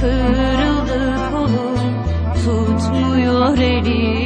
Kırıldı kolum tutmuyor elim.